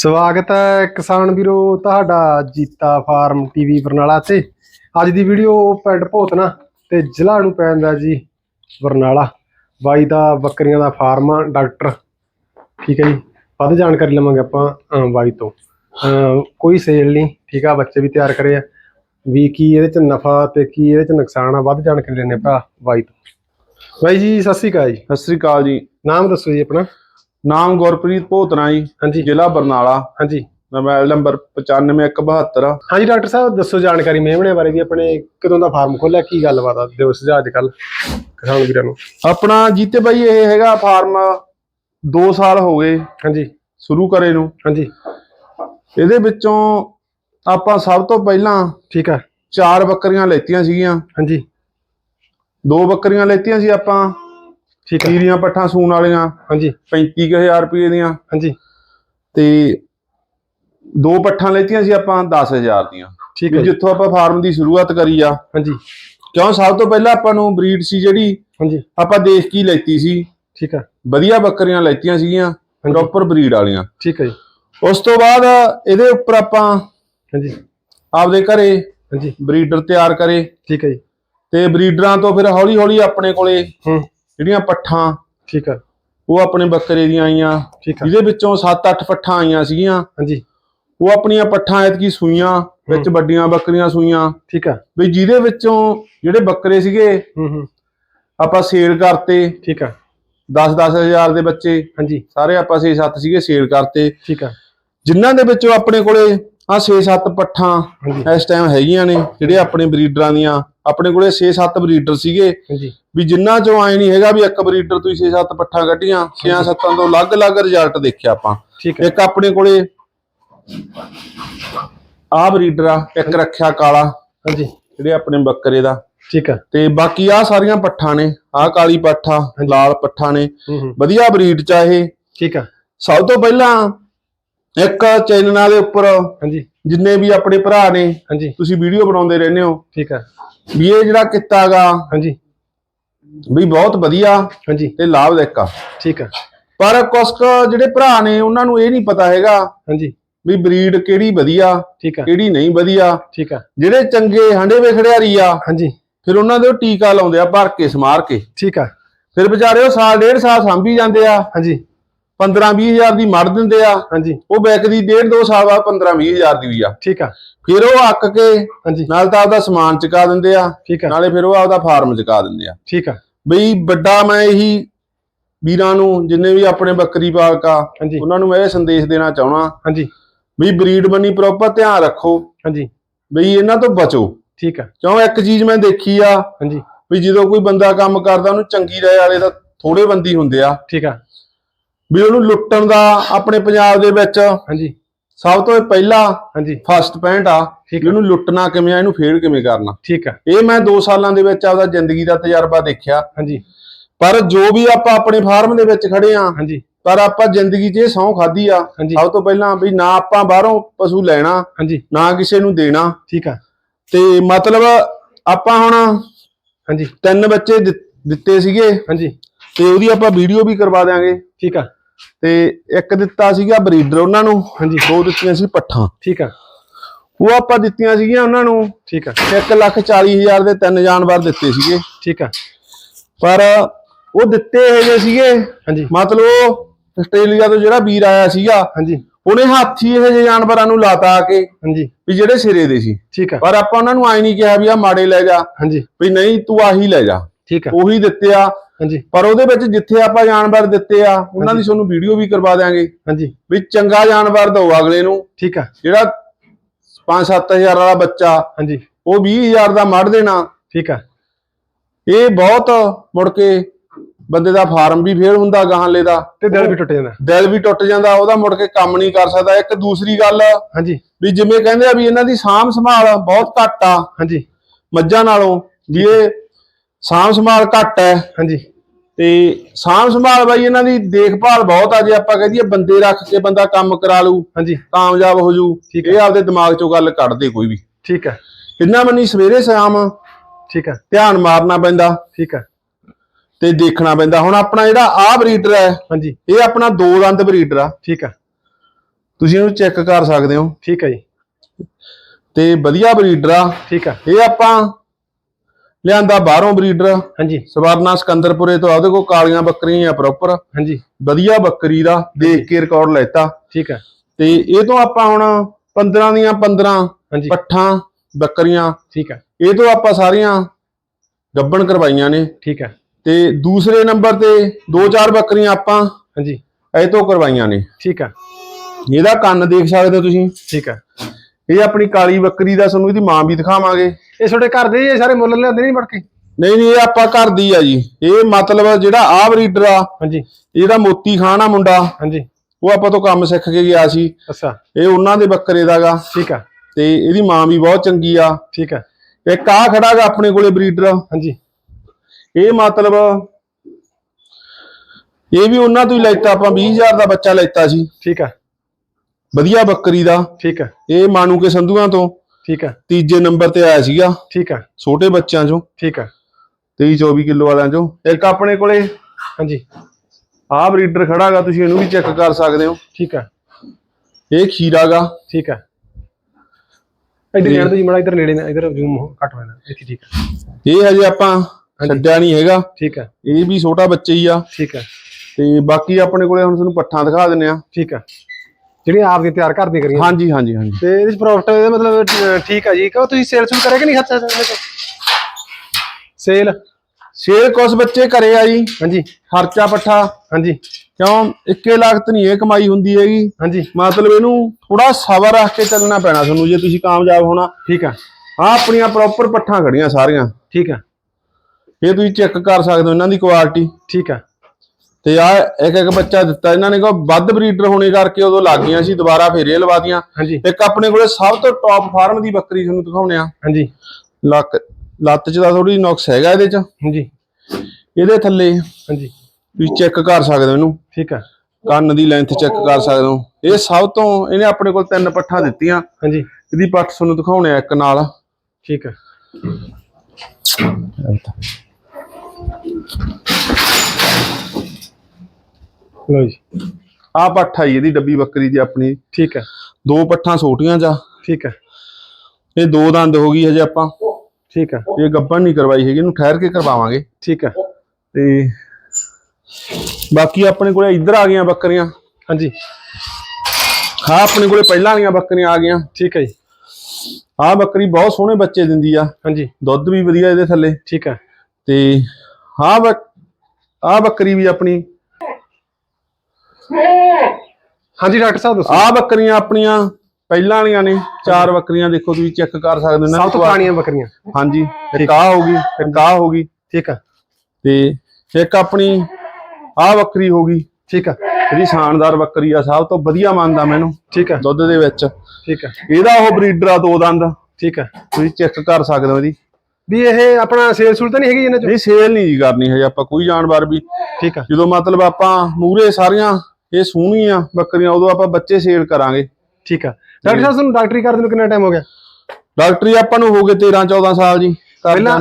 ਸਵਾਗਤ ਹੈ ਕਿਸਾਨ ਵੀਰੋ ਤੁਹਾਡਾ ਜੀਤਾ ਫਾਰਮ ਟੀਵੀ ਬਰਨਾਲਾ ਤੇ। ਅੱਜ ਦੀ ਵੀਡੀਓ ਪਿੰਡ ਭੋਤਨਾ ਤੇ ਜ਼ਿਲ੍ਹਾ ਨੂੰ ਪੈਂਦਾ ਜੀ ਬਰਨਾਲਾ। ਬਾਈ ਦਾ ਬੱਕਰੀਆਂ ਦਾ ਫਾਰਮ ਆ ਡਾਕਟਰ। ਠੀਕ ਹੈ ਜੀ ਵੱਧ ਜਾਣਕਾਰੀ ਲਵਾਂਗੇ ਆਪਾਂ ਬਾਈ ਤੋਂ। ਕੋਈ ਸੇਲ ਨਹੀਂ ਠੀਕ ਆ ਬੱਚੇ ਵੀ ਤਿਆਰ ਕਰੇ ਆ। ਵੀ ਕੀ ਇਹਦੇ ਚ ਨਫਾ ਤੇ ਕੀ ਇਹਦੇ ਚ ਨੁਕਸਾਨ ਆ ਵੱਧ ਜਾਣਕਾਰੀ ਲੈਣੇ ਭਰਾ ਬਾਈ ਤੋਂ। ਬਾਈ ਜੀ ਸਤਿ ਸ਼੍ਰੀ ਅਕਾਲ ਜੀ। ਸਤਿ ਸ੍ਰੀ ਅਕਾਲ ਜੀ। ਨਾਮ ਦੱਸੋ ਜੀ ਆਪਣਾ। ਨਾਮ ਗੁਰਪ੍ਰੀਤ ਭੋਤਨਾ ਜੀ ਹਾਂਜੀ। ਜ਼ਿਲ੍ਹਾ ਬਰਨਾਲਾ। ਹਾਂਜੀ। ਮੋਬਾਈਲ ਨੰਬਰ 9517 ਹਾਂਜੀ ਡਾਕਟਰ ਸਾਹਿਬ ਦੱਸੋ ਜਾਣਕਾਰੀ ਮੇਮਣੇ ਬਾਰੇ ਦੀ ਆਪਣੇ ਕਦੋਂ ਦਾ ਫਾਰਮ ਖੋਲਿਆ ਕੀ ਗੱਲਬਾਤ ਆ? ਦਿਓ ਸੁਝਾਅ ਅੱਜ ਕੱਲ ਕਿਸਾਨ ਵੀਰਾਂ ਨੂੰ। ਆਪਣਾ ਜੀਤੇ ਬਾਈ ਇਹ ਹੈਗਾ ਫਾਰਮ 2 ਸਾਲ ਹੋ ਗਏ। ਹਾਂਜੀ। ਸ਼ੁਰੂ ਕਰੇ ਨੂੰ। ਹਾਂਜੀ। ਇਹਦੇ ਵਿੱਚੋਂ ਆਪਾਂ ਸਭ ਤੋਂ ਪਹਿਲਾਂ ਠੀਕ ਆ। ਚਾਰ ਬੱਕਰੀਆਂ ਲੈਤੀਆਂ ਸੀਗੀਆਂ। ਹਾਂਜੀ। ਦੋ ਬੱਕਰੀਆਂ ਲੈਤੀਆਂ ਸੀ ਆਪਾਂ। ਠੀਕ ਆ। ਕੀਰੀਆਂ ਪੱਠਾਂ ਸੂਣ ਵਾਲੀਆਂ ਹਾਂਜੀ। 35000 ਰੁਪਏ ਦੀਆਂ। ਹਾਂਜੀ। ਤੇ ਦੋ ਪੱਠਾਂ ਲੈਤੀਆਂ ਸੀ ਆਪਾਂ 10000 ਦੀਆਂ। ਠੀਕ ਜੀ, ਜਿੱਥੋਂ ਆਪਾਂ ਫਾਰਮ ਦੀ ਸ਼ੁਰੂਆਤ ਕਰੀ ਆ। ਹਾਂਜੀ। ਕਿਉਂ? ਸਭ ਤੋਂ ਪਹਿਲਾਂ ਆਪਾਂ ਨੂੰ ਬਰੀਡ ਸੀ ਜਿਹੜੀ ਹਾਂਜੀ। ਆਪਾਂ ਦੇਖ ਕੀ ਲੈਤੀ ਸੀ। ਠੀਕ ਆ। ਵਧੀਆ ਬੱਕਰੀਆਂ ਲੈਤੀਆਂ ਸੀਗੀਆਂ ਪ੍ਰੋਪਰ ਬਰੀਡ ਵਾਲੀਆਂ। ਠੀਕ ਆ ਜੀ। ਉਸ ਤੋਂ ਬਾਅਦ ਇਹਦੇ ਉੱਪਰ ਆਪਾਂ ਹਾਂਜੀ। ਆਪਦੇ ਘਰੇ ਹਾਂਜੀ। ਬਰੀਡਰ ਤਿਆਰ ਕਰੇ। ਠੀਕ ਆ ਜੀ। ਤੇ ਬਰੀਡਰਾਂ ਤੋਂ ਫਿਰ ਹੌਲੀ ਹੌਲੀ ਆਪਣੇ ਕੋਲੇ ਹੂੰ। ਜਿਹੜੀਆਂ ਪੱਠਾਂ ਠੀਕ ਆ। ਉਹ ਆਪਣੇ ਬੱਕਰੇ ਦੀਆਂ ਆਈਆਂ। ਠੀਕ ਆ। ਜਿਹਦੇ ਵਿੱਚੋਂ 7-8 ਪੱਠਾਂ ਆਈਆਂ ਸੀਗੀਆਂ। ਹਾਂਜੀ। ਉਹ ਆਪਣੀਆਂ ਪੱਠਾਂ ਐਤਕੀ ਸੂਈਆਂ ਵਿੱਚ ਵੱਡੀਆਂ ਬੱਕਰੀਆਂ ਸੂਈਆਂ। ਠੀਕ ਆ। ਵੀ ਜਿਹਦੇ ਵਿੱਚੋਂ ਜਿਹੜੇ ਬੱਕਰੇ ਸੀਗੇ ਹੂੰ ਹੂੰ। ਆਪਾਂ ਸੇਲ ਕਰਤੇ। ਠੀਕ ਆ। 10-10 ਹਜ਼ਾਰ ਦੇ ਬੱਚੇ। ਹਾਂਜੀ। ਸਾਰੇ ਆਪਾਂ 6-7 ਸੀਗੇ ਸੇਲ ਕਰਤੇ। ਠੀਕ ਆ। ਜਿਨ੍ਹਾਂ ਦੇ ਵਿੱਚੋਂ ਆਪਣੇ ਕੋਲੇ ਆ 6-7 ਪੱਠਾਂ ਇਸ ਟਾਈਮ ਹੈਗੀਆਂ ਨੇ ਜਿਹੜੇ ਆਪਣੇ ਬਰੀਡਰਾਂ ਦੀਆਂ। ਆਪਣੇ ਕੋਲੇ 6-7 ਬਰੀਡਰ ਸੀਗੇ। ਵੀ ਜਿੰਨਾ ਚੋਂ ਆਏ ਨਹੀਂ ਹੈਗਾ ਵੀ ਇੱਕ ਬਰੀਡਰ ਤੋਂ 6-7 ਪੱਠਾਂ ਕੱਢੀਆਂ 6-7 ਤੋਂ ਅਲੱਗ-ਅਲੱਗ ਰਿਜ਼ਲਟ ਦੇਖਿਆ ਆਪਾਂ। ਇੱਕ ਆਪਣੇ ਕੋਲੇ ਆ ਬਰੀਡਰ ਆ ਇੱਕ ਰੱਖਿਆ ਕਾਲਾ ਹਾਂਜੀ। ਜਿਹੜੇ ਆਪਣੇ ਬੱਕਰੇ ਦਾ। ਠੀਕ ਆ ਤੇ ਬਾਕੀ ਆ ਸਾਰੀਆਂ ਪੱਠਾਂ ਨੇ ਆ ਕਾਲੀ ਪੱਠਾ ਲਾਲ ਪੱਠਾਂ ਨੇ। ਵਧੀਆ ਬਰੀਡ ਚ ਆ ਇਹ। ਠੀਕ ਆ ਸਭ ਤੋਂ ਪਹਿਲਾਂ ਇੱਕ ਚੈਨਲਾਂ ਦੇ ਉੱਪਰ ਹਾਂਜੀ। ਜਿੰਨੇ ਵੀ ਆਪਣੇ ਭਰਾ ਨੇ ਹਾਂਜੀ। ਤੁਸੀਂ ਵੀਡੀਓ ਬਣਾਉਂਦੇ ਰਹਿੰਦੇ ਹੋ। ਠੀਕ ਆ ਵੀ ਇਹ ਜਿਹੜਾ ਕਿੱਤਾ ਗਾ ਹਾਂਜੀ। ਵੀ ਬਹੁਤ ਵਧੀਆ ਹਾਂਜੀ। ਤੇ ਲਾਭਦਾਇਕ ਆ। ਠੀਕ ਆ ਪਰ ਕੁਛ ਕੁ ਜਿਹੜੇ ਭਰਾ ਨੇ ਉਹਨਾਂ ਨੂੰ ਇਹ ਨਹੀਂ ਪਤਾ ਹੈਗਾ ਹਾਂਜੀ। ਵੀ ਬਰੀਡ ਕਿਹੜੀ ਵਧੀਆ ਠੀਕ ਆ ਕਿਹੜੀ ਨਹੀਂ ਵਧੀਆ। ਠੀਕ ਆ ਜਿਹੜੇ ਚੰਗੇ ਹੰਡੇ ਵੇ ਖੜਿਆਰੀ ਆ ਹਾਂਜੀ। ਫਿਰ ਉਹਨਾਂ ਦੇ ਉਹ ਟੀਕਾ ਲਾਉਂਦੇ ਆ ਭਰ ਕੇ ਸਮਾਰ ਕੇ। ਠੀਕ ਆ ਫਿਰ ਵਿਚਾਰੇ ਉਹ ਸਾਲ ਡੇਢ ਸਾਲ ਸਾਂਭੀ ਜਾਂਦੇ ਆ। ਹਾਂਜੀ। 15 20 ਹਜ਼ਾਰ ਦੀ ਮੜ ਦਿੰਦੇ ਆ। ਹਾਂਜੀ। ਉਹ ਵਿਕਦੀ ਡੇਢ ਦੋ ਸਾਲ ਬਾਅਦ 15 20 ਹਜ਼ਾਰ ਦੀ ਹੋਈ ਆ। ਠੀਕ ਆ। ਫਿਰ ਉਹ ਅੱਕ ਕੇ ਹਾਂਜੀ। ਨਾਲ ਤਾਂ ਆਪਦਾ ਸਮਾਨ ਚੁਕਾ ਦਿੰਦੇ ਆ ਠੀਕ ਆ। ਨਾਲੇ ਫਿਰ ਉਹ ਆਪਦਾ ਫਾਰਮ ਚੁਕਾ ਦਿੰਦੇ ਆ। ਠੀਕ ਆ। ਬਈ ਵੱਡਾ ਮੈਂ ਇਹੀ ਵੀਰਾਂ ਨੂੰ ਜਿੰਨੇ ਵੀ ਆਪਣੇ ਬੱਕਰੀ ਪਾਲਕ ਆ ਉਹਨਾਂ ਨੂੰ ਮੈਂ ਇਹ ਸੰਦੇਸ਼ ਦੇਣਾ ਚਾਹਣਾ ਹਾਂਜੀ। ਵੀ ਬਰੀਡ ਬੰਨੀ ਪ੍ਰੋਪਰ ਧਿਆਨ ਰੱਖੋ। ਹਾਂਜੀ। ਬਈ ਇਹਨਾਂ ਤੋਂ ਬਚੋ। ਠੀਕ ਆ। ਕਿਉਂ ਇੱਕ ਚੀਜ਼ ਮੈਂ ਦੇਖੀ ਆ ਹਾਂਜੀ। ਵੀ ਜਦੋਂ ਕੋਈ ਬੰਦਾ ਕੰਮ ਕਰਦਾ ਉਹਨੂੰ ਚੰਗੀ ਰਾਏ ਵਾਲੇ ਦਾ ਥੋੜੇ ਬੰਦੀ ਹੁੰਦੇ ਆ। ਠੀਕ ਆ। ਵੀ ਉਹਨੂੰ ਲੁੱਟਣ ਦਾ ਆਪਣੇ ਪੰਜਾਬ ਦੇ ਵਿੱਚ ਹਾਂਜੀ। ਸਭ ਤੋਂ ਪਹਿਲਾ ਹਾਂਜੀ। ਫਸਟ ਪੁਆਇੰਟ ਆ ਉਹਨੂੰ ਲੁੱਟਣਾ ਕਿਵੇਂ ਆ ਇਹਨੂੰ ਫੇਡ ਕਿਵੇਂ ਕਰਨਾ। ਠੀਕ ਆ। ਇਹ ਮੈਂ 2 ਸਾਲਾਂ ਦੇ ਵਿੱਚ ਆਪਦਾ ਜ਼ਿੰਦਗੀ ਦਾ ਤਜਰਬਾ ਦੇਖਿਆ। ਹਾਂਜੀ। ਪਰ ਜੋ ਵੀ ਆਪਾਂ ਆਪਣੇ ਫਾਰਮ ਦੇ ਵਿੱਚ ਖੜੇ ਆ ਹਾਂਜੀ। ਪਰ ਆਪਾਂ ਜ਼ਿੰਦਗੀ 'ਚ ਇਹ ਸਹੁੰ ਖਾਦੀ ਆ ਸਭ ਤੋਂ ਪਹਿਲਾਂ ਵੀ ਨਾ ਆਪਾਂ ਬਾਹਰੋਂ ਪਸ਼ੂ ਲੈਣਾ ਹਾਂਜੀ। ਨਾ ਕਿਸੇ ਨੂੰ ਦੇਣਾ। ਠੀਕ ਆ। ਤੇ ਮਤਲਬ ਆਪਾਂ ਹੁਣ ਹਾਂਜੀ। ਤਿੰਨ ਬੱਚੇ ਦਿੱਤ- ਸੀਗੇ। ਹਾਂਜੀ। ਤੇ ਉਹਦੀ ਆਪਾਂ ਵੀਡੀਓ ਵੀ ਕਰਵਾ ਦਿਆਂਗੇ। ਠੀਕ ਆ। ਤੇ ਇੱਕ ਦਿੱਤਾ ਸੀਗਾ ਬਰੀਡਰ ਉਹਨਾਂ ਨੂੰ। ਹਾਂਜੀ ਦੋ ਦਿੱਤੀਆਂ ਸੀ ਪੱਠਾਂ। ਠੀਕ ਆ। ਉਹ ਆਪਾਂ ਦਿੱਤੀਆਂ ਸੀਗੀਆਂ ਉਹਨਾਂ ਨੂੰ। ਠੀਕ ਆ। 1 ਲੱਖ 40 ਹਜ਼ਾਰ ਦੇ ਤਿੰਨ ਜਾਨਵਰ ਦਿੱਤੇ ਸੀਗੇ। ਠੀਕ ਆ। ਪਰ ਉਹ ਦਿੱਤੇ ਹੈਗੇ ਸੀਗੇ। ਹਾਂਜੀ। ਮਤਲਬ ਆਸਟ੍ਰੇਲੀਆ ਤੋਂ ਜਿਹੜਾ ਵੀਰ ਆਇਆ ਸੀਗਾ ਹਾਂਜੀ। ਉਹਨੇ ਹਾਥੀ ਇਹ ਜਿਹੇ ਜਾਨਵਰਾਂ ਨੂੰ ਲਾਤਾ ਆ ਕੇ ਹਾਂਜੀ। ਵੀ ਜਿਹੜੇ ਸਿਰੇ ਦੇ ਸੀ। ਠੀਕ ਆ। ਪਰ ਆਪਾਂ ਉਹਨਾਂ ਨੂੰ ਆਈ ਨਹੀਂ ਕਿਹਾ ਵੀ ਆ ਮਾੜੇ ਲੈ ਜਾ। ਹਾਂਜੀ। ਵੀ ਨਹੀਂ ਤੂੰ ਆਹੀ ਲੈ ਜਾ। ਠੀਕ ਆ। ਉਹੀ ਦਿੱਤੇ ਆ। ਹਾਂਜੀ। ਪਰ ਉਹਦੇ ਵਿੱਚ ਜਿੱਥੇ ਆਪਾਂ ਜਾਨਵਰ ਦਿੱਤੇ ਆ ਉਹਨਾਂ ਦੀ ਤੁਹਾਨੂੰ ਵੀਡੀਓ ਵੀ ਕਰਵਾ ਦਿਆਂਗੇ। ਹਾਂਜੀ। ਵੀ ਚੰਗਾ ਜਾਨਵਰ ਦਿਓ ਅਗਲੇ ਨੂੰ। ਠੀਕ ਆ। ਜਿਹੜਾ 5-7000 ਵਾਲਾ ਬੱਚਾ ਹਾਂਜੀ। ਉਹ 20000 ਦਾ ਮੜ ਦੇਣਾ। ਠੀਕ ਆ। ਇਹ ਬਹੁਤ ਮੁੜ ਕੇ ਬੰਦੇ ਦਾ ਫਾਰਮ ਵੀ ਫੇਲ ਹੁੰਦਾ ਗਾਂਲੇ ਦਾ। ਤੇ ਦਿਲ ਵੀ ਟੁੱਟ ਜਾਂਦਾ। ਦਿਲ ਵੀ ਟੁੱਟ ਜਾਂਦਾ ਉਹਦਾ ਮੁੜ ਕੇ ਕੰਮ ਨਹੀਂ ਕਰ ਸਕਦਾ। ਇੱਕ ਦੂਸਰੀ ਗੱਲ ਹਾਂਜੀ। ਵੀ ਜਿਵੇਂ ਕਹਿੰਦੇ ਆ ਵੀ ਇਹਨਾਂ ਦੀ ਸਾਂਭ ਸੰਭਾਲ ਬਹੁਤ ਘੱਟ ਆ। ਹਾਂਜੀ। ਮੱਝਾਂ ਨਾਲੋਂ ਵੀ ਇਹ ਸਾਂਭ ਸੰਭਾਲ ਘੱਟ ਹੈ। ਹਾਂਜੀ। ਤੇ ਸਾਂਭ ਸੰਭਾਲ ਬਾਈ ਇਹਨਾਂ ਦੀ ਦੇਖਭਾਲ ਬਹੁਤ ਆ ਜੇ ਆਪਾਂ ਕਹਿ ਦਈਏ ਬੰਦੇ ਰੱਖ ਕੇ ਬੰਦਾ ਕੰਮ ਕਰਾ ਲੂ ਹਾਂਜੀ। ਕਾਮਯਾਬ ਹੋ ਜੂ ਇਹ ਆਪਦੇ ਦਿਮਾਗ ਚੋਂ ਗੱਲ ਕੱਢ ਦੇ ਕੋਈ ਵੀ। ਠੀਕ ਆ। ਇੰਨਾ ਮੰਨੀ ਸਵੇਰੇ ਸ਼ਾਮ ਠੀਕ ਆ। ਧਿਆਨ ਮਾਰਨਾ ਪੈਂਦਾ। ਠੀਕ ਆ। ਤੇ ਦੇਖਣਾ ਪੈਂਦਾ। ਹੁਣ ਆਪਣਾ ਜਿਹੜਾ ਆਹ ਬਰੀਡਰ ਹੈ ਹਾਂਜੀ। ਇਹ ਆਪਣਾ ਦੋ ਦੰਦ ਬਰੀਡਰ ਆ। ਠੀਕ ਆ। ਤੁਸੀਂ ਇਹਨੂੰ ਚੈੱਕ ਕਰ ਸਕਦੇ ਹੋ। ਠੀਕ ਹੈ ਜੀ। ਤੇ ਵਧੀਆ ਬਰੀਡਰ ਆ। ਠੀਕ ਆ। ਇਹ ਆਪਾਂ ਲਿਆਂਦਾ ਬਾਹਰੋਂ ਬਰੀਡਰ। ਹਾਂਜੀ। ਸਵਰਨਾ ਸਿਕੰਦਰਪੁਰੇ ਤੋਂ ਉਹਦੇ ਕੋਲ ਕਾਲੀਆਂ ਬੱਕਰੀਆਂ ਆ ਪ੍ਰੋਪਰ ਹਾਂਜੀ। ਵਧੀਆ ਬੱਕਰੀ ਦਾ ਦੇਖ ਕੇ ਰਿਕਾਰਡ ਲੈਤਾ। ਠੀਕ ਆ ਤੇ ਇਹ ਤੋਂ ਆਪਾਂ ਹੁਣ 15 ਦੀਆਂ 15 ਹਾਂਜੀ। ਪੱਠਾਂ ਬੱਕਰੀਆਂ। ਠੀਕ ਆ ਇਹ ਤੋਂ ਆਪਾਂ ਸਾਰੀਆਂ ਗੱਬਣ ਕਰਵਾਈਆਂ ਨੇ। ਠੀਕ ਆ ਤੇ ਦੂਸਰੇ ਨੰਬਰ ਤੇ ਦੋ ਚਾਰ ਬੱਕਰੀਆਂ ਆਪਾਂ ਹਾਂਜੀ। ਇਹ ਤੋਂ ਕਰਵਾਈਆਂ ਨੇ। ਠੀਕ ਆ ਇਹਦਾ ਕੰਨ ਦੇਖ ਸਕਦੇ ਹੋ ਤੁਸੀਂ। ਠੀਕ ਆ ਇਹ ਆਪਣੀ ਕਾਲੀ ਬੱਕਰੀ ਦਾ ਤੁਹਾਨੂੰ ਇਹਦੀ ਮਾਂ ਵੀ ਦਿਖਾਵਾਂਗੇ। ਇਹ ਤੁਹਾਡੇ ਘਰ ਦੇ ਹੀ ਇਹ ਸਾਰੇ ਮੁੱਲ ਲਿਆਂਦੇ ਨਹੀਂ ਮੜ ਕੇ? ਨਹੀਂ ਨਹੀਂ ਇਹ ਆਪਾਂ ਘਰ ਦੀ ਆ ਜੀ। ਇਹ ਮਤਲਬ ਜਿਹੜਾ ਆ ਬਰੀਡਰ ਆ ਹਾਂਜੀ। ਇਹਦਾ ਮੋਤੀ ਖਾਨ ਆ ਮੁੰਡਾ। ਹਾਂਜੀ। ਉਹ ਆਪਾਂ ਤੋਂ ਕੰਮ ਸਿੱਖ ਕੇ ਗਿਆ ਸੀ। ਅੱਛਾ। ਇਹ ਉਹਨਾਂ ਦੇ ਬੱਕਰੇ ਦਾਗਾ। ਠੀਕ ਆ। ਤੇ ਇਹਦੀ ਮਾਂ ਵੀ ਬਹੁਤ ਚੰਗੀ ਆ। ਠੀਕ ਆ। ਇੱਕ ਆ ਖੜਾਗਾ ਆਪਣੇ ਕੋਲੇ ਬਰੀਡਰ ਹਾਂਜੀ। ਇਹ ਮਤਲਬ ਇਹ ਵੀ ਉਹਨਾਂ ਤੋਂ ਹੀ ਲੈਤਾ ਆਪਾਂ 20000 ਦਾ ਬੱਚਾ ਲੈਤਾ ਸੀ। ਠੀਕ ਆ। ਵਧੀਆ ਬੱਕਰੀ ਦਾ ਠੀਕ ਆ ਇਹ ਮਾਨੂ ਕੇ ਸੰਧੂਆਂ ਤੋਂ ਠੀਕ ਆ ਤੀਜੇ ਨੰਬਰ ਤੇ ਆਇਆ ਸੀਗਾ ਠੀਕ ਆ ਛੋਟੇ ਬੱਚਿਆਂ ਚੋਂ ਠੀਕ ਆ 23 24 ਕਿਲੋ ਵਾਲਿਆਂ ਚੋਂ ਇੱਕ ਆਪਣੇ ਕੋਲੇ ਹਾਂਜੀ ਆਹ ਬਰੀਡਰ ਖੜਾਗਾ ਤੁਸੀਂ ਇਹਨੂੰ ਵੀ ਚੈੱਕ ਕਰ ਸਕਦੇ ਹੋ ਠੀਕ ਆ ਇਹ ਖੀਰਾਗਾ ਠੀਕ ਆ ਇੱਧਰ ਜਾਣ ਤੋਂ ਜੀ ਮੜਾ ਇੱਧਰ ਨੇੜੇ ਨਾ ਇੱਧਰ ਜ਼ੂਮ ਘੱਟ ਹੋਣਾ ਇੱਥੇ ਠੀਕ ਆ ਇਹ ਹਜੇ ਆਪਾਂ ਛੱਡਿਆ ਨਹੀਂ ਹੈਗਾ ਠੀਕ ਆ ਇਹ ਵੀ ਛੋਟਾ ਬੱਚਾ ਹੀ ਆ ਠੀਕ ਆ ਤੇ ਬਾਕੀ ਆਪਣੇ ਕੋਲੇ ਹੁਣ ਤੁਹਾਨੂੰ ਪੱਠਾਂ ਦਿਖਾ ਦਿੰਨੇ ਆ ਠੀਕ ਆ ਜਿਹੜੀਆਂ ਆਪ ਦੀ ਤਿਆਰ ਕਰਦੇ ਕਰੀਆਂ ਹਾਂਜੀ ਹਾਂਜੀ ਹਾਂਜੀ। ਤੇ ਇਹਦੇ ਚ ਪ੍ਰੋਫਿਟ ਇਹਦਾ ਮਤਲਬ ਅਹ, ਠੀਕ ਆ ਜੀ। ਕਹੋ ਤੁਸੀਂ ਸੇਲ ਸੁਲ ਕਰੇ ਕਿ ਨਹੀਂ ਖਰਚਾ ਸੇਲ? ਸ਼ੇਰ ਕੁਛ ਬੱਚੇ ਘਰੇ ਆ ਜੀ। ਹਾਂਜੀ। ਖਰਚਾ ਪੱਠਾ। ਹਾਂਜੀ। ਕਿਉਂ? ਇੱਕੇ ਲਾਗਤ ਨਹੀਂ ਇਹ ਕਮਾਈ ਹੁੰਦੀ ਹੈਗੀ। ਹਾਂਜੀ। ਮਤਲਬ ਇਹਨੂੰ ਥੋੜਾ ਸਬਰ ਰੱਖ ਕੇ ਚੱਲਣਾ ਪੈਣਾ ਤੁਹਾਨੂੰ ਜੇ ਤੁਸੀਂ ਕਾਮਯਾਬ ਹੋਣਾ। ਠੀਕ ਆ। ਆ ਆਪਣੀਆਂ ਪ੍ਰੋਪਰ ਪੱਠਾਂ ਖੜੀਆਂ ਸਾਰੀਆਂ। ਠੀਕ ਆ। ਇਹ ਤੁਸੀਂ ਚੈੱਕ ਕਰ ਸਕਦੇ ਹੋ ਇਹਨਾਂ ਦੀ ਕੁਆਲਿਟੀ ਠੀਕ ਆ। ਤੇ ਆ ਇੱਕ ਇੱਕ ਬੱਚਾ ਦਿੱਤਾ। ਇਹਨਾਂ ਨੇ ਕੋ ਵੱਧ ਬਰੀਡਰ ਹੋਣੇ ਕਰਕੇ ਉਦੋਂ ਲੱਗ ਗਈਆਂ ਸੀ ਦੁਬਾਰਾ ਫੇਰ ਇਹ ਲਵਾ ਦੀਆਂ ਹਾਂਜੀ। ਇੱਕ ਆਪਣੇ ਕੋਲੇ ਸਭ ਤੋਂ ਟੌਪ ਫਾਰਮ ਦੀ ਬੱਕਰੀ ਤੁਹਾਨੂੰ ਦਿਖਾਉਣੇ ਆ ਹਾਂਜੀ। ਲੱਕ ਲੱਤ 'ਚ ਤਾਂ ਥੋੜੀ ਨੁਕਸ ਹੈਗਾ ਇਹਦੇ 'ਚ। ਹਾਂਜੀ। ਇਹਦੇ ਥੱਲੇ ਹਾਂਜੀ। ਤੁਸੀਂ ਚੈੱਕ ਕਰ ਸਕਦੇ ਹੋ ਇਹਨੂੰ। ਠੀਕ ਆ। ਕੰਨ ਦੀ ਲੈਂਥ ਚੈੱਕ ਕਰ ਸਕਦੇ ਹੋ। ਇਹ ਸਭ ਤੋਂ ਇਹਨੇ ਆਪਣੇ ਕੋਲ ਤਿੰਨ ਪੱਠਾਂ ਦਿੱਤੀਆਂ। ਹਾਂਜੀ। ਇਹਦੀ ਪੱਠ ਤੁਹਾਨੂੰ ਦਿਖਾਉਣੇ ਆ ਇੱਕ ਨਾਲ। ਠੀਕ ਆ। ਲੋ ਜੀ। ਆਹ ਪੱਠ ਆਈ ਇਹਦੀ ਡੱਬੀ ਬੱਕਰੀ ਦੀ ਆਪਣੀ। ਠੀਕ ਆ ਦੋ ਪੱਠਾਂ ਛੋਟੀਆਂ ਜਾ। ਠੀਕ ਆ ਇਹ ਦੋ ਦੰਦ ਹੋ ਗਈ ਹਜੇ ਆਪਾਂ। ਠੀਕ ਆ ਇਹ ਗੱਬਣ ਨਹੀਂ ਕਰਵਾਈ ਹੈਗੀ ਇਹਨੂੰ ਠਹਿਰ ਕੇ ਕਰਵਾਵਾਂਗੇ। ਠੀਕ ਆ ਤੇ ਬਾਕੀ ਆਪਣੇ ਕੋਲੇ ਇੱਧਰ ਆ ਗਈਆਂ ਬੱਕਰੀਆਂ। ਹਾਂਜੀ। ਹਾਂ ਆਪਣੇ ਕੋਲੇ ਪਹਿਲਾਂ ਵਾਲੀਆਂ ਬੱਕਰੀਆਂ ਆ ਗਈਆਂ। ਠੀਕ ਆ ਜੀ। ਆਹ ਬੱਕਰੀ ਬਹੁਤ ਸੋਹਣੇ ਬੱਚੇ ਦਿੰਦੀ ਆ। ਹਾਂਜੀ। ਦੁੱਧ ਵੀ ਵਧੀਆ ਇਹਦੇ ਥੱਲੇ। ਠੀਕ ਆ ਤੇ ਬੱਕ ਆਹ ਬੱਕਰੀ ਵੀ ਆਪਣੀ ਹਾਂਜੀ ਡਾਕਟਰ ਸਾਹਿਬ ਦੱਸੋ। ਆਹ ਬੱਕਰੀਆਂ ਆਪਣੀਆਂ ਪਹਿਲਾਂ ਵਾਲੀਆਂ ਨੇ। ਚਾਰ ਬੱਕਰੀਆਂ ਦੇਖੋ ਤੁਸੀਂ ਚੈੱਕ ਕਰ ਸਕਦੇ ਹੋ ਸਭ ਤੋਂ ਪੁਰਾਣੀਆਂ ਬੱਕਰੀਆਂ। ਹਾਂਜੀ ਇੱਕ ਆਹ ਹੋ ਗਈ ਇੱਕ ਆਹ ਹੋ ਗਈ। ਠੀਕ ਆ। ਤੇ ਇੱਕ ਆਪਣੀ ਆਹ ਬੱਕਰੀ ਹੋ ਗਈ। ਠੀਕ ਆ। ਜਿਹੜੀ ਸ਼ਾਨਦਾਰ ਬੱਕਰੀ ਆ ਸਭ ਤੋਂ ਵਧੀਆ ਮੰਨਦਾ ਮੈਨੂੰ। ਠੀਕ ਆ। ਦੁੱਧ ਦੇ ਵਿੱਚ। ਠੀਕ ਆ। ਇਹਦਾ ਉਹ ਬਰੀਡਰ ਆ ਦੋ ਦੰਦ। ਠੀਕ ਆ। ਤੁਸੀਂ ਚੈੱਕ ਕਰ ਸਕਦੇ ਹੋ ਇਹਦੀ ਵੀ ਇਹ ਆਪਣਾ ਸੇਲ ਸੂਲ ਤਾਂ ਨਹੀਂ ਹੈਗੀ ਇਹਨਾਂ ਚ? ਇਹ ਸੇਲ ਨਹੀਂ ਜੀ ਕਰਨੀ ਹਜੇ ਆਪਾਂ। ਕੋਈ ਜਾਨਵਰ ਵੀ ਠੀਕ ਆ। ਜਦੋਂ ਮਤਲਬ ਆਪਾਂ ਮੂਰੇ ਸਾਰੀਆਂ ਇਹ ਸੋਹਣੀਆਂ ਬੱਕਰੀਆਂ ਉਦੋਂ ਆਪਾਂ ਬੱਚੇ ਸੇਲ ਕਰਾਂਗੇ। ਠੀਕ ਆ। ਡਾਕਟਰ ਸਾਹਿਬ ਤੁਹਾਨੂੰ ਡਾਕਟਰੀ ਕਰਦੇ ਨੂੰ ਕਿੰਨਾ ਟਾਈਮ ਹੋ ਗਿਆ? ਡਾਕਟਰੀ ਆਪਾਂ ਨੂੰ ਹੋ ਗਏ 13 14 ਸਾਲ ਜੀ ਪਹਿਲਾਂ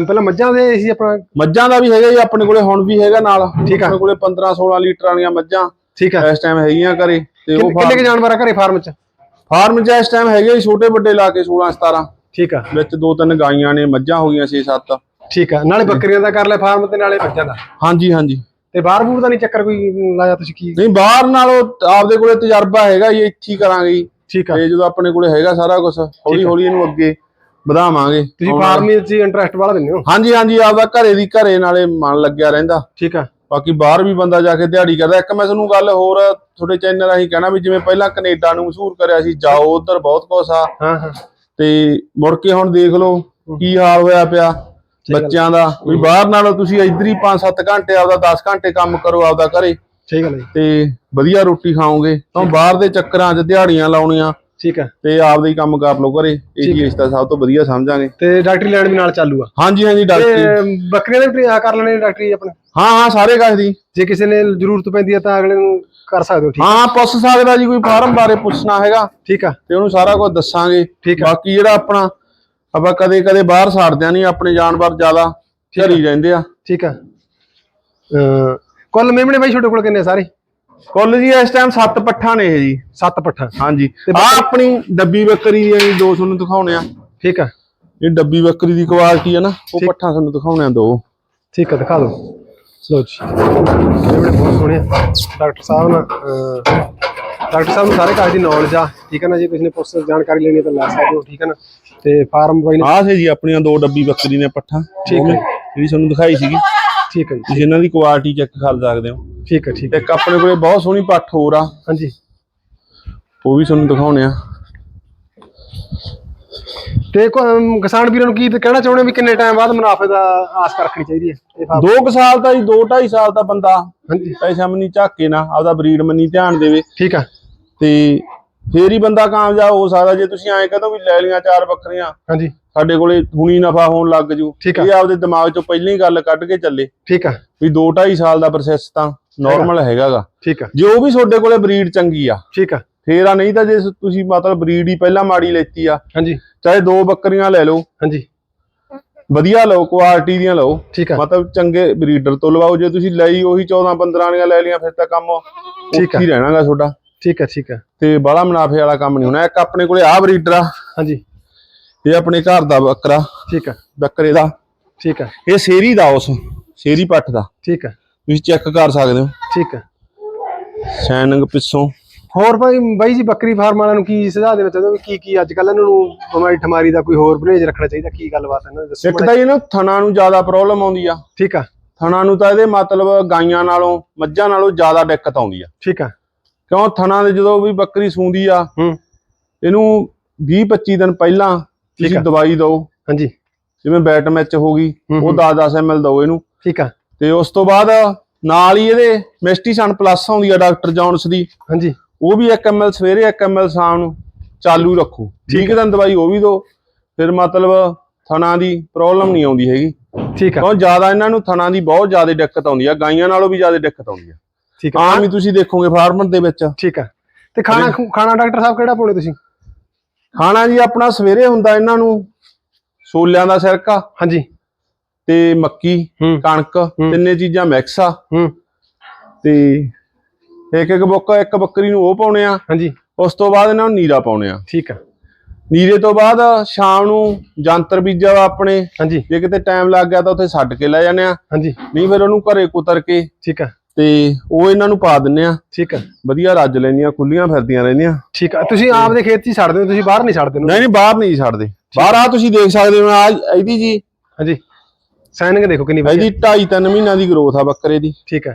ਪਹਿਲਾਂ ਮੱਝਾਂ ਦੇ ਸੀ ਆਪਣਾ? ਮੱਝਾਂ ਦਾ ਵੀ ਹੈਗਾ ਜੀ ਆਪਣੇ ਕੋਲੇ ਹੁਣ ਵੀ ਹੈਗਾ ਨਾਲ। ਠੀਕ ਆ। ਆਪਣੇ ਕੋਲੇ 15 16 ਲੀਟਰ ਵਾਲੀਆਂ ਮੱਝਾਂ ਠੀਕ ਆ। ਇਸ ਟਾਈਮ ਹੈਗੀਆਂ ਘਰੇ ਤੇ ਉਹ ਕਿੰਨੇ ਕੁ ਜਾਨਵਰ ਆ ਘਰੇ ਫਾਰਮ ਚ? ਫਾਰਮ 'ਚ ਇਸ ਟਾਈਮ ਹੈਗੇ ਜੀ ਛੋਟੇ ਵੱਡੇ ਲਾ ਕੇ 16 17 ਠੀਕ ਆ। ਵਿੱਚ ਦੋ ਤਿੰਨ ਗਾਈਆਂ ਨੇ ਮੱਝਾਂ ਹੋ ਗਈਆਂ 6 7 ਠੀਕ ਆ। ਨਾਲੇ ਬੱਕਰੀਆਂ ਦਾ ਕਰ ਲੈ ਫਾਰਮ ਤੇ ਨਾਲੇ ਮੱਝਾਂ ਦਾ। ਹਾਂਜੀ ਹਾਂਜੀ। ਤੇ ਬਾਹਰ ਬੂਰ ਦਾ ਨਹੀਂ ਚੱਕਰ ਕੋਈ ਲਾਇਆ ਤੁਸੀਂ ਕੀ? ਨਹੀਂ ਬਾਹਰ ਨਾਲੋਂ ਆਪਦੇ ਕੋਲੇ ਤਜਰਬਾ ਹੈਗਾ ਜੀ ਇੱਥੇ ਹੀ ਕਰਾਂਗੇ ਜੀ। ਠੀਕ ਆ। ਤੇ ਜਦੋਂ ਆਪਣੇ ਕੋਲੇ ਹੈਗਾ ਸਾਰਾ ਕੁਝ ਹੌਲੀ ਹੌਲੀ ਇਹਨੂੰ ਅੱਗੇ ਵਧਾਵਾਂਗੇ। ਤੁਸੀਂ ਫਾਰਮ ਵਿੱਚ ਇੰਟਰਸਟ ਵਾਲਾ ਦਿੰਦੇ ਹੋ? ਹਾਂਜੀ ਹਾਂਜੀ ਆਪਦਾ ਘਰੇ ਦੀ ਘਰੇ ਨਾਲੇ ਮਨ ਲੱਗਿਆ ਰਹਿੰਦਾ। ਠੀਕ ਆ। ਬਾਕੀ ਬਾਹਰ ਵੀ ਬੰਦਾ ਜਾ ਕੇ ਦਿਹਾੜੀ ਕਰਦਾ। ਇੱਕ ਮੈਂ ਤੁਹਾਨੂੰ ਗੱਲ ਹੋਰ ਤੁਹਾਡੇ ਚੈਨਲ ਰਾਹੀਂ ਕਹਿਣਾ ਵੀ ਜਿਵੇਂ ਪਹਿਲਾਂ ਕੈਨੇਡਾ ਨੂੰ ਮਸ਼ਹੂਰ ਕਰਿਆ ਸੀ ਜਾਓ ਉਧਰ ਬਹੁਤ ਕੁਛ ਆ। ਹਾਂ ਹਾਂ। ਤੇ ਮੁੜ ਕੇ ਹੁਣ ਦੇਖ ਲਓ ਕੀ ਹਾਲ ਹੋਇਆ ਪਿਆ। ਬੱਚਿਆਂ ਦਾ ਵੀ ਬਾਹਰ ਨਾਲੋਂ ਤੁਸੀਂ ਇੱਧਰ ਹੀ 5-7 ਘੰਟੇ ਆਪਦਾ 10 ਘੰਟੇ ਕੰਮ ਕਰੋ ਆਪਦਾ ਘਰੇ। ਠੀਕ ਆ ਜੀ। ਤੇ ਵਧੀਆ ਰੋਟੀ ਖਾਓਗੇ। ਤਾਂ ਬਾਹਰ ਦੇ ਚੱਕਰਾਂ 'ਚ ਦਿਹਾੜੀਆਂ ਲਾਉਣੀਆਂ। ਠੀਕ ਆ ਤੇ ਆਪਦਾ ਹੀ ਕੰਮ ਕਰ ਲਓ ਘਰੇ। ਇਹ ਚੀਜ਼ ਤਾਂ ਸਭ ਤੋਂ ਵਧੀਆ ਸਮਝਾਂਗੇ। ਤੇ ਡਾਕਟਰੀ ਲੈਣ ਵੀ ਨਾਲ ਚਾਲੂ ਆ। ਹਾਂਜੀ ਹਾਂਜੀ ਡਾਕਟਰ। ਬੱਕਰੀਆਂ ਦੇ ਆ ਕਰ ਲੈਣੇ ਡਾਕਟਰੀ ਆਪਣੇ? ਹਾਂ ਹਾਂ ਸਾਰੇ ਕਾਸ ਦੀ। ਜੇ ਕਿਸੇ ਨੇ ਜ਼ਰੂਰਤ ਪੈਂਦੀ ਹੈ ਤਾਂ ਅਗਲੇ ਨੂੰ ਕਰ ਸਕਦੇ ਹੋ ਠੀਕ ਹਾਂ ਪੁੱਛ ਸਕਦਾ ਜੀ ਕੋਈ ਫਾਰਮ ਬਾਰੇ ਪੁੱਛਣਾ ਹੈਗਾ। ਠੀਕ ਆ। ਤੇ ਉਹਨੂੰ ਸਾਰਾ ਕੁਝ ਦੱਸਾਂਗੇ। ਠੀਕ ਆ। ਬਾਕੀ ਜਿਹੜਾ ਆਪਣਾ ਆਪਾਂ ਕਦੇ ਕਦੇ ਬਾਹਰ ਛੱਡਦਿਆਂ ਨਹੀਂ ਆਪਣੇ ਜਾਨਵਰ ਜ਼ਿਆਦਾ ਘਰੀ ਰਹਿੰਦੇ ਆ। ਠੀਕ ਆ। ਕੁੱਲ ਮੇਮਣੇ ਬਾਈ ਤੁਹਾਡੇ ਕੋਲ ਕਿੰਨੇ ਸਾਰੇ? ਕੁੱਲ ਜੀ ਇਸ ਟਾਈਮ 7 ਪੱਠਾਂ ਨੇ ਇਹ ਜੀ। ਸੱਤ ਪੱਠਾ। ਹਾਂਜੀ। ਤੇ ਆ ਆਪਣੀ ਡੱਬੀ ਬੱਕਰੀ ਦੀ ਜੀ ਦੋ ਤੁਹਾਨੂੰ ਦਿਖਾਉਣੇ ਆ। ਠੀਕ ਆ। ਇਹ ਡੱਬੀ ਬੱਕਰੀ ਦੀ ਕੁਆਲਿਟੀ ਆ ਨਾ ਉਹ। ਪੱਠਾਂ ਤੁਹਾਨੂੰ ਦਿਖਾਉਣੇ ਆ ਦੋ। ਠੀਕ ਆ ਦਿਖਾ ਦਿਓ। ਲੋ ਜੀ। ਬੜੇ ਬਹੁਤ ਸੋਹਣੇ ਆ। ਡਾਕਟਰ ਸਾਹਿਬ ਨਾ ਅਹ, ਡਾਕਟਰ ਸਾਹਿਬ ਨੂੰ ਸਾਰੇ ਕਾਜ ਦੀ ਨੌਲੇਜ ਆ। ਠੀਕ ਹੈ ਨਾ ਜੇ ਕਿਸੇ ਨੇ ਪੁੱਛ ਜਾਣਕਾਰੀ ਲੈਣੀ ਹੈ ਤਾਂ ਲੈ ਸਕਦੇ ਹੋ ਠੀਕ ਹੈ ਨਾ। ਤੇ ਫਾਰਮ ਬਾਈ ਨੇ ਆਹ ਸੇ ਜੀ ਆਪਣੀਆਂ ਦੋ ਡੱਬੀ ਬੱਕਰੀ ਨੇ ਪੱਠਾਂ। ਠੀਕ ਹੈ। ਜਿਹੜੀ ਤੁਹਾਨੂੰ ਦਿਖਾਈ ਸੀਗੀ। ਠੀਕ ਹੈ ਜੀ। ਤੁਸੀਂ ਇਹਨਾਂ ਦੀ ਕੁਆਲਿਟੀ ਚੈੱਕ ਕਰ ਸਕਦੇ ਹੋ। ਠੀਕ ਹੈ ਠੀਕ ਹੈ। ਇੱਕ ਆਪਣੇ ਕੋਲੇ ਬਹੁਤ ਸੋਹਣੀ ਪੱਠ ਹੋਰ ਆ। ਹਾਂਜੀ। ਉਹ ਵੀ ਤੁਹਾਨੂੰ ਦਿਖਾਉਣੇ ਆ। ਤੇ ਕਿਸਾਨ ਵੀਰਾਂ ਨੂੰ ਕੀ ਕਹਿਣਾ ਚਾਹੁੰਦੇ ਵੀ ਕਿੰਨੇ ਟਾਈਮ ਬਾਅਦ ਮੁਨਾਫੇ ਦਾ ਆਸ ਰੱਖਣੀ ਚਾਹੀਦੀ ਹੈ? ਦੋ ਕੁ ਸਾਲ ਤਾਂ ਜੀ ਦੋ ਢਾਈ ਸਾਲ ਦਾ ਬੰਦਾ ਹਾਂਜੀ। ਪੈਸਾ ਮਨੀ ਝਾਕੇ ਨਾ ਆਪਦਾ ਬਰੀਡ ਮਨੀ ਧਿਆਨ ਦੇਵੇ। ਠੀਕ ਆ ਤੇ ਫੇਰ ਹੀ ਬੰਦਾ ਕਾਮਯਾਬ ਹੋ ਸਕਦਾ ਜੇ ਤੁਸੀਂ ਐਂ ਕਹਦੋ ਵੀ ਲੈ ਲੀਆਂ ਚਾਰ ਬੱਕਰੀਆਂ। ਹਾਂਜੀ। ਸਾਡੇ ਕੋਲੇ ਹੁਣੀ ਨਫਾ ਹੋਣ ਲੱਗ ਜੂ। ਠੀਕ ਆ। ਇਹ ਆਪਦੇ ਦਿਮਾਗ ਚੋਂ ਪਹਿਲਾਂ ਹੀ ਗੱਲ ਕੱਢ ਕੇ ਚੱਲੇ। ਠੀਕ ਆ। ਵੀ 2 2.5 ਸਾਲ ਦਾ ਪ੍ਰੋਸੈਸ ਤਾਂ ਨਾਰਮਲ ਹੈਗਾਗਾ। ਠੀਕ ਆ। ਜੇ ਉਹ ਵੀ ਤੁਹਾਡੇ ਕੋਲੇ ਬਰੀਡ ਚੰਗੀ ਆ। ਠੀਕ ਆ। ਫੇਰ ਆ ਨਹੀਂ ਤਾਂ ਜੇ ਤੁਸੀਂ ਮਤਲਬ ਬਰੀਡ ਹੀ ਪਹਿਲਾਂ ਮਾੜੀ ਲੈਤੀ ਆ। ਹਾਂਜੀ। ਚਾਹੇ ਦੋ ਬੱਕਰੀਆਂ ਲੈ ਲਓ। ਹਾਂਜੀ। ਵਧੀਆ ਲਓ ਕੁਆਲਿਟੀ ਦੀਆਂ ਲਓ। ਠੀਕ ਆ। ਮਤਲਬ ਚੰਗੇ ਬਰੀਡਰ ਤੋਂ ਲਵਾਓ। ਜੇ ਤੁਸੀਂ ਲਈ ਉਹੀ 14 15 ਵਾਲੀਆਂ ਲੈ ਲੀਆਂ ਫਿਰ ਤਾਂ ਕੰਮ ਠੀਕ ਆ। ਉੱਥੇ ਹੀ ਰਹਿਣਾਗਾ ਤੁਹਾਡਾ। ਠੀਕ ਆ ਠੀਕ ਆ ਤੇ ਬਾਹਲਾ ਮੁਨਾਫੇ ਵਾਲਾ ਕੰਮ ਨਹੀਂ ਹੋਣਾ। ਇੱਕ ਆਪਣੇ ਕੋਲੇ ਆ ਬਰੀਡਰ ਆ। ਹਾਂਜੀ। ਇਹ ਆਪਣੇ ਘਰ ਦਾ ਬੱਕਰਾ। ਠੀਕ ਆ ਬੱਕਰੇ ਦਾ। ਠੀਕ ਆ ਇਹ ਸ਼ੇਰੀ ਦਾ ਉਸ ਸ਼ੇਰੀ ਪੱਠ ਦਾ। ਠੀਕ ਆ ਤੁਸੀਂ ਚੈੱਕ ਕਰ ਸਕਦੇ ਹੋ। ਠੀਕ ਆ ਸੈਨਿੰਗ ਪਿੱਛੋਂ। ਹੋਰ ਭਾਈ ਬਾਈ ਜੀ ਬੱਕਰੀ ਫਾਰਮ ਵਾਲਿਆਂ ਨੂੰ ਕੀ ਸੁਝਾਅ ਦੇਣਾ ਚਾਹੁੰਦੇ ਹੋ ਵੀ ਕੀ ਕੀ ਅੱਜ ਕੱਲ ਇਹਨਾਂ ਨੂੰ ਬਿਮਾਰੀ ਠਮਾਰੀ ਦਾ ਕੋਈ ਹੋਰ ਪਰਹੇਜ਼ ਰੱਖਣਾ ਚਾਹੀਦਾ? ਕੀ ਗੱਲਬਾਤ ਹੈ ਇਹਨਾਂ ਦੀ? ਦੱਸੋ ਇੱਕ ਤਾਂ ਇਹਨੂੰ ਥਣਾ ਨੂੰ ਜ਼ਿਆਦਾ ਪ੍ਰੋਬਲਮ ਆਉਂਦੀ ਆ। ਠੀਕ ਆ ਥਣਾ ਨੂੰ ਤਾਂ ਇਹਦੇ ਮਤਲਬ ਗਾਈਆਂ ਨਾਲੋਂ ਮੱਝਾਂ ਨਾਲੋਂ ਜ਼ਿਆਦਾ ਦਿੱਕਤ ਆਉਂਦੀ ਆ। ਠੀਕ ਆ ਕਿਉਂ? ਥਣਾ ਦੇ ਜਦੋਂ ਵੀ ਬੱਕਰੀ ਸੂੰਦੀ ਆ ਹੂੰ। ਇਹਨੂੰ 20 25 ਦਿਨ ਪਹਿਲਾਂ ਤੁਸੀਂ। ਦਵਾਈ ਦਿਓ। ਹਾਂਜੀ। ਜਿਵੇਂ ਬੈਟ ਮੈਚ ਹੋ ਗਈ ਉਹ ਹੂੰ। 10 10 ml ਦਿਓ ਇਹਨੂੰ। ਠੀਕ ਆ। ਤੇ ਉਸ ਤੋਂ ਬਾਅਦ ਨਾਲ ਹੀ ਇਹਦੇ ਮੈਸਟੀਸਨ ਪਲੱਸ ਆਉਂਦੀ ਆ ਡਾਕਟਰ ਜੌਨਸ ਦੀ। ਹਾਂਜੀ। ਉਹ ਵੀ 1 ml ਸਵੇਰੇ 1 ml ਸ਼ਾਮ ਨੂੰ ਚਾਲੂ ਰੱਖੋ। ਠੀਕ ਦਿਨ ਦਵਾਈ ਉਹ ਵੀ ਦਿਓ। ਫਿਰ ਮਤਲਬ ਥਣਾ ਦੀ ਪ੍ਰੋਬਲਮ ਨਹੀਂ ਆਉਂਦੀ ਹੈਗੀ। ਠੀਕ ਆ। ਕਿਉਂ? ਜ਼ਿਆਦਾ ਇਹਨਾਂ ਨੂੰ ਥਣਾ ਦੀ ਬਹੁਤ ਜ਼ਿਆਦਾ ਦਿੱਕਤ ਆਉਂਦੀ ਆ। ਗਾਈਆਂ ਨਾਲੋਂ ਵੀ ਜ਼ਿਆਦਾ ਦਿੱਕਤ ਆਉਂਦੀ ਆ। ਠੀਕ ਆ ਆਮ ਹੀ ਤੁਸੀਂ ਦੇਖੋਗੇ ਫਾਰਮਰ ਦੇ ਵਿੱਚ। ਠੀਕ ਆ ਤੇ ਖਾਣਾ ਖਾਣਾ ਡਾਕਟਰ ਸਾਹਿਬ ਕਿਹੜਾ ਪਾਉਣੇ ਤੁਸੀਂ? ਖਾਣਾ ਜੀ ਆਪਣਾ ਸਵੇਰੇ ਹੁੰਦਾ ਇਹਨਾਂ ਨੂੰ ਛੋਲਿਆਂ ਦਾ ਸਿਰਕਾ ਹਾਂਜੀ। ਤੇ ਮੱਕੀ ਹੂੰ। ਕਣਕ ਤਿੰਨੇ ਚੀਜ਼ਾਂ ਮਿਕਸ ਆ। ਹੂੰ। ਤੇ ਇੱਕ ਇੱਕ ਬੁੱਕ ਇੱਕ ਬੱਕਰੀ ਨੂੰ ਉਹ ਪਾਉਣੇ ਆ। ਹਾਂਜੀ। ਉਸ ਤੋਂ ਬਾਅਦ ਇਹਨਾਂ ਨੂੰ ਨੀਰਾ ਪਾਉਣੇ ਆ। ਠੀਕ ਆ ਨੀਰੇ ਤੋਂ ਬਾਅਦ ਸ਼ਾਮ ਨੂੰ ਜੰਤਰ ਬੀਜਾ ਆਪਣੇ। ਹਾਂਜੀ। ਜੇ ਕਿਤੇ ਟਾਈਮ ਲੱਗ ਗਿਆ ਤਾਂ ਉੱਥੇ ਛੱਡ ਕੇ ਲੈ ਜਾਂਦੇ ਆ। ਹਾਂਜੀ। ਨਹੀਂ ਫਿਰ ਉਹਨੂੰ ਘਰੇ ਕੁਤਰ ਕੇ ਠੀਕ ਆ ਤੇ ਉਹ ਇਹਨਾਂ ਨੂੰ ਪਾ ਦਿੰਨੇ ਆ। ਠੀਕ ਆ। ਵਧੀਆ ਰੱਜ ਲੈਂਦੀਆਂ ਖੁੱਲੀਆਂ ਫਿਰਦੀਆਂ ਰਹਿੰਦੀਆਂ। ਠੀਕ ਆ। ਤੁਸੀਂ ਆਪ ਦੇ ਖੇਤ 'ਚ ਹੀ ਛੱਡਦੇ ਹੋ ਤੁਸੀਂ ਬਾਹਰ ਨਹੀਂ ਛੱਡਦੇ ਨਹੀਂ ਨਹੀਂ ਬਾਹਰ ਨਹੀਂ ਛੱਡਦੇ। ਬਾਹਰ ਆ ਤੁਸੀਂ ਦੇਖ ਸਕਦੇ ਹੋ ਆ ਇਹਦੀ ਜੀ। ਹਾਂਜੀ। ਸਾਈਨਿੰਗ ਦੇਖੋ ਕਿੰਨੀ ਵਧੀਆ। ਇਹਦੀ 2.5 3 ਮਹੀਨਿਆਂ ਦੀ ਗਰੋਥ ਆ ਬੱਕਰੇ ਦੀ। ਠੀਕ ਆ।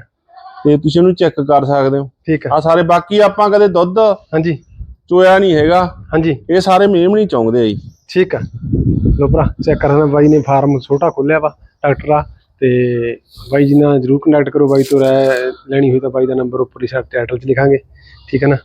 ਤੇ ਤੁਸੀਂ ਉਹਨੂੰ ਚੈੱਕ ਕਰ ਸਕਦੇ ਹੋ। ਠੀਕ ਆ। ਆ ਸਾਰੇ ਬਾਕੀ ਆਪਾਂ ਕਦੇ ਦੁੱਧ ਹਾਂਜੀ। ਚੋਇਆ ਨਹੀਂ ਹੈਗਾ। ਹਾਂਜੀ। ਇਹ ਸਾਰੇ ਮੇਮ ਨਹੀਂ ਚਾਹੁੰਦੇ ਆ ਜੀ। ਠੀਕ ਆ। ਲੋ ਭਰਾ ਚੈੱਕ ਕਰਨਾ ਬਾਈ ਨੇ ਫਾਰਮ ਛੋਟਾ ਖੋਲਿਆ ਵਾ ਡਾਕਟਰ ਆ। ਤੇ ਬਾਈ ਜੀ ਨਾਲ ਜਰੂਰ ਕੰਟੈਕਟ ਕਰੋ ਬਾਈ ਤੋਂ ਰਾਏ ਲੈਣੀ ਹੋਈ ਤਾਂ ਬਾਈ ਦਾ ਨੰਬਰ ਉੱਪਰ ਹੀ ਸਾਡੇ ਟਾਈਟਲ 'ਚ ਲਿਖਾਂਗੇ, ਠੀਕ ਹੈ ਨਾ?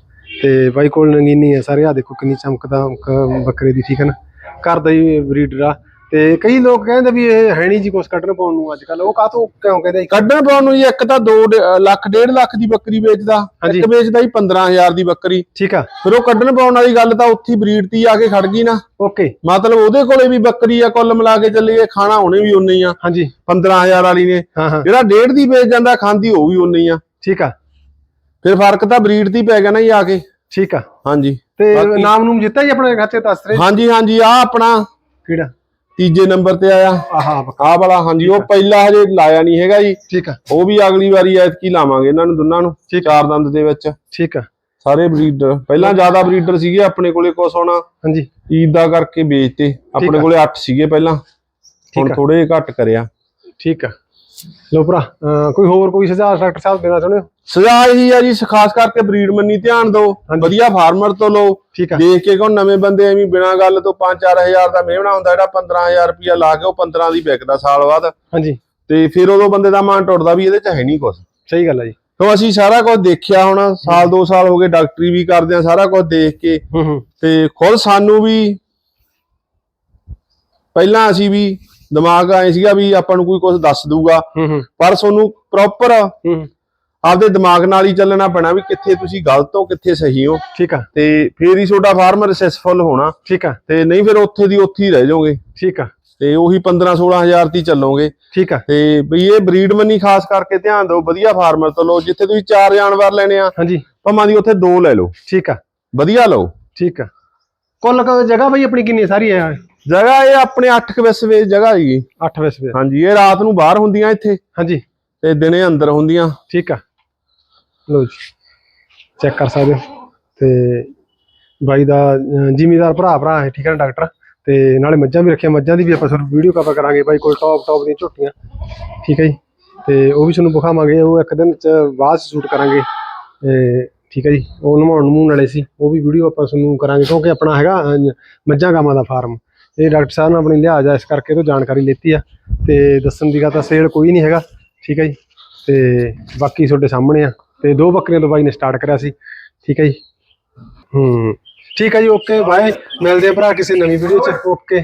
ਤੇ ਬਾਈ ਕੋਲ ਨਗੀਨੀ ਹੈ ਸਾਰੇ ਆ ਦੇਖੋ ਕਿੰਨੀ ਚਮਕਦਾ ਕ- ਬੱਕਰੇ ਦੀ, ਠੀਕ ਹੈ ਨਾ? ਘਰ ਦਾ ਹੀ ਬਰੀਡਰ ਆ। ਤੇ ਕਈ ਲੋਕ ਕਹਿੰਦੇ ਵੀ ਇਹ ਹੈ ਨਹੀਂ ਜੀ ਕੁਛ ਕੱਢਣ ਪਾਉਣ ਨੂੰ ਅੱਜ ਕੱਲ ਉਹ ਕਾਹਤੋਂ ਕਿਉਂ ਕਹਿੰਦੇ? ਜੀ? ਕੱਢਣ ਪਾਉਣ ਨੂੰ ਜੀ ਇੱਕ ਤਾਂ 2 ਲੱਖ 1.5 ਲੱਖ ਦੀ ਬੱਕਰੀ ਵੇਚਦਾ। ਹਾਂਜੀ। ਇੱਕ ਵੇਚਦਾ ਹੀ 15000 ਦੀ ਬੱਕਰੀ। ਠੀਕ ਆ। ਫਿਰ ਉਹ ਕੱਢਣ ਪਾਉਣ ਵਾਲੀ ਗੱਲ ਤਾਂ ਉੱਥੇ ਬਰੀਡ ਤੀ ਆ ਕੇ ਖੜ ਗਈ ਨਾ। ਓਕੇ। ਮਤਲਬ ਉਹਦੇ ਕੋਲੇ ਵੀ ਬੱਕਰੀ ਆ ਕੁੱਲ ਮਿਲਾ ਕੇ ਚੱਲੀਏ ਖਾਣਾ ਉਹਨੇ ਵੀ ਉਨੇ ਹੀ ਆ। ਹਾਂਜੀ। 15000 ਵਾਲੀ ਨੇ। ਹਾਂ ਹਾਂ। ਜਿਹੜਾ 1.5 ਦੀ ਵੇਚ ਜਾਂਦਾ ਖਾਂਦੀ ਉਹ ਵੀ ਉਨੇ ਹੀ ਆ। ਠੀਕ ਆ। ਫਿਰ ਫ਼ਰਕ ਤਾਂ ਬਰੀਡ ਦੀ ਪੈ ਗਿਆ ਨਾ ਜੀ ਆ ਕੇ। ਠੀਕ ਆ। ਹਾਂਜੀ। ਤੇ ਬਾਕੀ- ਨਾਮ ਨੂੰ ਜਿੱਤਾ ਜੀ ਆਪਣੇ ਖਾਤੇ ਦੱਸ ਰਹੇ ਹਾਂਜੀ ਹਾਂਜੀ ਆ ਆਪਣਾ ਕਿਹੜਾ? ਤੀਜੇ ਨੰਬਰ ਤੇ ਆਇਆ। ਆਹਾ। ਆਹ ਵਾਲਾ ਹਾਂਜੀ ਉਹ ਪਹਿਲਾ ਹਜੇ ਲਾਇਆ ਨਹੀਂ ਹੈਗਾ ਜੀ। ਠੀਕ ਆ। ਉਹ ਵੀ ਅਗਲੀ ਵਾਰੀ ਐਤਕੀ ਲਾਵਾਂਗੇ ਇਹਨਾਂ ਨੂੰ ਦੋਨਾਂ ਨੂੰ। ਚਾਰ ਦੰਦ ਦੇ ਵਿੱਚ। ਠੀਕ ਆ। ਸਾਰੇ ਬਰੀਡਰ ਪਹਿਲਾਂ ਜ਼ਿਆਦਾ ਬਰੀਡਰ ਸੀਗੇ ਆਪਣੇ ਕੋਲੇ ਕੁਛ ਹੁਣ। ਹਾਂਜੀ। ਈਦ ਦਾ ਕਰਕੇ ਵੇਚਤੇ। ਆਪਣੇ। ਕੋਲੇ 8 ਸੀਗੇ ਪਹਿਲਾਂ। ਹੁਣ। ਥੋੜੇ ਘੱਟ ਕਰਿਆ। ਠੀਕ ਆ। ਲੋ ਭਰਾ ਅਹ ਕੋਈ ਹੋਰ ਕੋਈ ਸੁਝਾਅ ਡਾਕਟਰ ਸਾਹਿਬ ਦੇਣਾ ਚਾਹੁੰਦੇ ਹੋ? ਸਜ਼ਾ ਇਹੀ ਆ ਜੀ ਖਾਸ ਕਰਕੇ ਬਰੀਡ ਮੰਨੀ ਧਿਆਨ ਦਿਓ। ਵਧੀਆ ਫਾਰਮਰ ਤੋਂ ਲਓ। ਠੀਕ ਆ। ਦੇਖ ਕੇ ਕੋ ਨਵੇਂ ਬੰਦੇ ਐਵੇਂ ਬਿਨਾਂ ਗੱਲ ਤੋਂ 5-4000 ਦਾ ਮੇਵਣਾ ਹੁੰਦਾ ਜਿਹੜਾ 15000 ਰੁਪਇਆ ਲਾ ਕੇ ਉਹ 15 ਦੀ ਵਿਕਦਾ ਸਾਲ ਬਾਅਦ। ਹਾਂਜੀ। ਤੇ ਫਿਰ ਉਦੋਂ ਬੰਦੇ ਦਾ ਮਨ ਟੁੱਟਦਾ ਵੀ ਇਹਦੇ ਚ ਹੈ ਨਹੀਂ ਕੁਝ ਸਹੀ ਗੱਲ ਆ ਜੀ। ਕਿਉਂ ਅਸੀਂ ਸਾਰਾ ਕੁਝ ਦੇਖਿਆ ਹੁਣ ਸਾਲ 2 ਸਾਲ ਹੋ ਗਏ ਡਾਕਟਰੀ ਵੀ ਕਰਦੇ ਆ ਸਾਰਾ ਕੁਝ ਦੇਖ ਕੇ। ਹੂੰ ਹੂੰ। ਤੇ ਖੁਦ ਸਾਨੂੰ ਵੀ ਪਹਿਲਾਂ ਅਸੀਂ ਵੀ ਦਿਮਾਗ ਆਏ ਸੀਗਾ ਵੀ ਆਪਾਂ ਨੂੰ ਕੋਈ ਕੁਝ ਦੱਸ ਦੂਗਾ ਪਰ ਤੁਹਾਨੂੰ ਪ੍ਰੋਪਰ ਆਪਦੇ ਦਿਮਾਗ ਨਾਲ ਹੀ ਚੱਲਣਾ ਪੈਣਾ ਵੀ ਕਿੱਥੇ ਤੁਸੀਂ ਗਲਤ ਹੋ ਕਿੱਥੇ ਸਹੀ ਹੋ। ਠੀਕ ਆ। ਤੇ ਫੇਰ ਹੀ ਤੁਹਾਡਾ ਫਾਰਮਰ ਸਕਸੈਸਫੁਲ ਹੋਣਾ। ਠੀਕ ਆ। ਤੇ ਨਹੀਂ ਫਿਰ ਉੱਥੇ ਦੀ ਉੱਥੇ ਹੀ ਰਹਿ ਜਾਓਗੇ। ਠੀਕ ਆ। ਤੇ ਉਹੀ 15 16000 ਦੀ ਚੱਲੋਗੇ। ਠੀਕ ਆ। ਤੇ ਵੀ ਇਹ ਬਰੀਡ ਮੰਨੀ ਖਾਸ ਕਰਕੇ ਧਿਆਨ ਦਿਓ ਵਧੀਆ ਫਾਰਮਰ ਤੋਂ ਲਓ ਜਿੱਥੇ ਤੁਸੀਂ ਚਾਰ ਜਾਨਵਰ ਲੈਣੇ ਆ ਹਾਂਜੀ। ਭਾਵੇਂ ਦੀ ਉੱਥੇ ਦੋ ਲੈ ਲਓ। ਠੀਕ ਆ। ਵਧੀਆ ਲਓ। ਠੀਕ ਆ। ਕੁੱਲ ਕ- ਜਗ੍ਹਾ ਬਈ ਆਪਣੀ ਕਿੰਨੀ? ਸਾਰੀ ਹੈ ਜਗ੍ਹਾ ਇਹ ਆਪਣੇ 8 ਵਿਸਵੇ ਜਗ੍ਹਾ ਹੈਗੀ 8 ਵਜੇ ਹਾਂਜੀ ਇਹ ਰਾਤ ਨੂੰ ਬਾਹਰ ਹੁੰਦੀਆਂ ਇੱਥੇ। ਹਾਂਜੀ। ਤੇ ਦਿਨੇ ਅੰਦਰ ਹੁੰਦੀਆਂ। ਠੀਕ ਆ। ਲੋ ਜੀ ਚੈੱਕ ਕਰ ਸਕਦੇ ਹੋ। ਤੇ ਬਾਈ ਦਾ ਜ਼ਿਮੀਦਾਰ ਭਰਾ ਭਰਾ ਹੈ ਠੀਕ ਹੈ ਨਾ ਡਾਕਟਰ? ਤੇ ਨਾਲੇ ਮੱਝਾਂ ਵੀ ਰੱਖੀਆਂ ਮੱਝਾਂ ਦੀ ਵੀ ਆਪਾਂ ਤੁਹਾਨੂੰ ਵੀਡੀਓ ਕਵਰ ਕਰਾਂਗੇ ਬਾਈ ਕੋਲ ਟੌਪ ਟੌਪ ਦੀਆਂ ਝੋਟੀਆਂ। ਠੀਕ ਹੈ ਜੀ? ਤੇ ਉਹ ਵੀ ਤੁਹਾਨੂੰ ਵਿਖਾਵਾਂਗੇ ਉਹ ਇੱਕ ਦਿਨ ਚ ਬਾਅਦ ਸ਼ੂਟ ਕਰਾਂਗੇ। ਤੇ ਠੀਕ ਹੈ ਜੀ ਉਹ ਨਮਾਉਣ ਨੂੰ ਵਾਲੇ ਸੀ ਉਹ ਵੀ ਵੀਡੀਓ ਆਪਾਂ ਤੁਹਾਨੂੰ ਕਰਾਂਗੇ ਕਿਉਂਕਿ ਆਪਣਾ ਹੈਗਾ ਮੱਝਾਂ ਗਾਵਾਂ ਦਾ ਫਾਰਮ। ਇਹ ਡਾਕਟਰ ਸਾਹਿਬ ਨੇ ਆਪਣੀ ਲਿਹਾਜ਼ ਆ, ਇਸ ਕਰਕੇ ਤੋਂ ਜਾਣਕਾਰੀ ਲੈਤੀ ਆ ਤੇ ਦੱਸਣ ਦੀ ਗੱਲ ਤਾਂ ਸੇਲ ਕੋਈ ਨਹੀਂ ਹੈਗਾ, ਠੀਕ ਹੈ ਜੀ? ਤੇ ਬਾਕੀ ਤੁਹਾਡੇ ਸਾਹਮਣੇ ਆ ਤੇ ਦੋ ਬੱਕਰੀਆਂ ਤੋਂ ਬਾਈ ਨੇ ਸਟਾਰਟ ਕਰਿਆ ਸੀ, ਠੀਕ ਹੈ ਜੀ? ਹੂੰ, ਠੀਕ ਹੈ ਜੀ ਓਕੇ ਬਾਏ ਮਿਲਦੇ ਆ ਭਰਾ ਕਿਸੇ ਨਵੀਂ ਵੀਡੀਓ ਚ ਓਕੇ